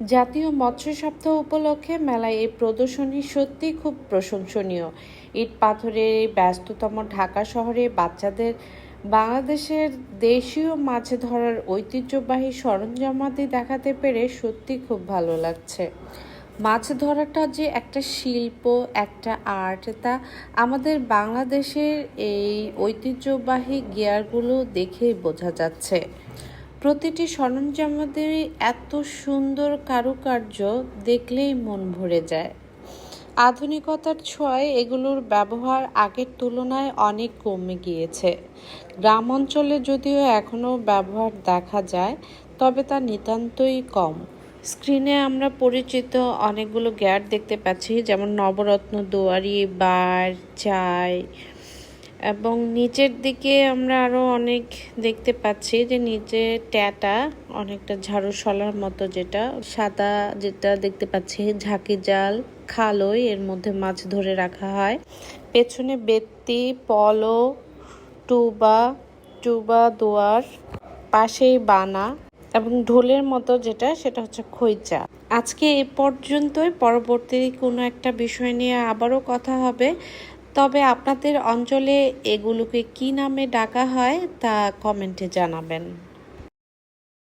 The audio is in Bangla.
জাতীয় মৎস্য সপ্তাহ উপলক্ষে মেলায় এই প্রদর্শনী সত্যি খুব প্রশংসনীয়। ইট পাথরের ব্যস্ততম ঢাকা শহরে বাচ্চাদের, বাংলাদেশের দেশীয় মাছ ধরার ঐতিহ্যবাহী সরঞ্জামাদি দেখাতে পেরে সত্যি খুব ভালো লাগছে। মাছ ধরাটা যে একটা শিল্প, একটা আর্ট, তা আমাদের বাংলাদেশের এই ঐতিহ্যবাহী গিয়ারগুলো দেখেই বোঝা যাচ্ছে। প্রতিটি সরঞ্জামাদের এত সুন্দর কারুকার্য দেখলেই মন ভরে যায়। আধুনিকতার ছোঁয়ায় এগুলোর ব্যবহার আগের তুলনায় অনেক কমে গিয়েছে। গ্রাম অঞ্চলে যদিও এখনও ব্যবহার দেখা যায়, তবে তা নিতান্তই কম। স্ক্রিনে আমরা পরিচিত অনেকগুলো গ্যাট দেখতে পাচ্ছি, যেমন নবরত্ন দুয়ারি, বার, চাই এবং নিচের দিকে আমরা আরও অনেক দেখতে পাচ্ছি যে নিচে ট্যাটা, অনেকটা ঝাড়ু সলার মতো যেটা, সাদা যেটা দেখতে পাচ্ছি, ঝাঁকি জাল, খালই, এর মধ্যে মাছ ধরে রাখা হয়। পেছনে বেত্তি, পলো, টুবা টুবা দোয়ার, পাশেই বানা এবং ঢোলের মতো যেটা, সেটা হচ্ছে খৈচা আজকে এ পর্যন্তই, পরবর্তী কোনো একটা বিষয় নিয়ে আবারও কথা হবে। তবে আপনাদের অঞ্চলে এগুলোকে কি নামে ডাকা হয় তা কমেন্টে জানাবেন।